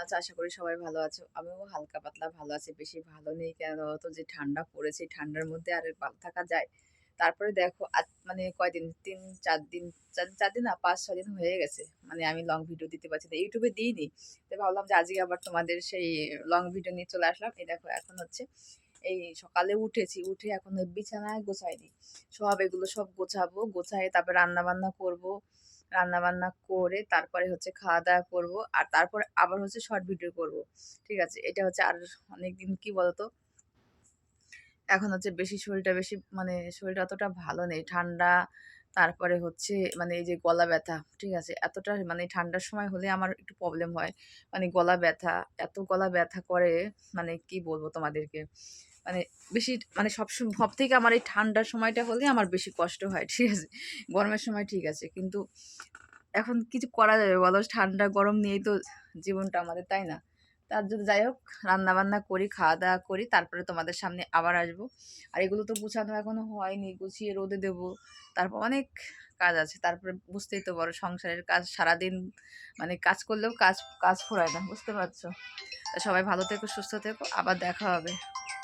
আচ্ছা আশা করি সবাই ভালো আছো। আমিও হালকা পাতলা ভালো আছি, বেশি ভালো নেই কেন? তো যে ঠান্ডা পড়েছে ঠান্ডার মধ্যে আর ভালো থাকা যায়? তারপরে দেখো, আজ মানে কয়দিন? তিন, চার দিন চার দিন না, পাঁচ, ছয় দিন হয়ে গেছে। মানে আমি লং ভিডিও দিতে পারছি না ইউটিউবে দিইনি। তো ভাবলাম যে আজকে আবার তোমাদের সেই লং ভিডিও নিয়ে চলে আসলাম। এই দেখো, এখন হচ্ছে এই সকালে উঠেছি, উঠে এখন বিছানায় গোছাইনি। সব এগুলো সব গোছাবো গোছাই তারপরে রান্না বান্না করব। রান্না বান্না করে তারপরে হচ্ছে খাওয়া দাওয়া করব আর তারপরে আবার হচ্ছে শর্ট ভিডিও করব। ঠিক আছে? এটা হচ্ছে আর অনেক দিন কি বলতো? এখন হচ্ছে বেশি শরীরটা বেশি মানে শরীরটা অতটা ভালো নেই। ঠান্ডা তারপরে হচ্ছে মানে এই যে গলা ব্যথা, ঠিক আছে? এতটা মানে ঠান্ডার সময় হলে আমার একটু প্রবলেম হয়। মানে গলা ব্যথা, এত গলা ব্যথা করে মানে কি বলব তোমাদেরকে? মানে বেশি মানে সব সব থেকে আমার এই ঠান্ডার সময়টা হলে আমার বেশি কষ্ট হয়, ঠিক আছে? গরমের সময় ঠিক আছে, কিন্তু এখন কিছু করা যাবে বলো? ঠান্ডা, গরম নিয়েই তো জীবনটা আমাদের, তাই না? তার জন্য যাই হোক, রান্নাবান্না করি খাওয়া দাওয়া করি, তারপরে তোমাদের সামনে আবার আসব। আর এগুলো তো গুছানো এখনও হয়নি, গুছিয়ে রোদে দেবো। তারপর অনেক কাজ আছে, তারপরে বুঝতেই তো বড় সংসারের কাজ সারাদিন মানে কাজ করলেও কাজ কাজ ফুরায় না, বুঝতে পারছ? সবাই ভালো থেকো, সুস্থ থেকো, আবার দেখা হবে।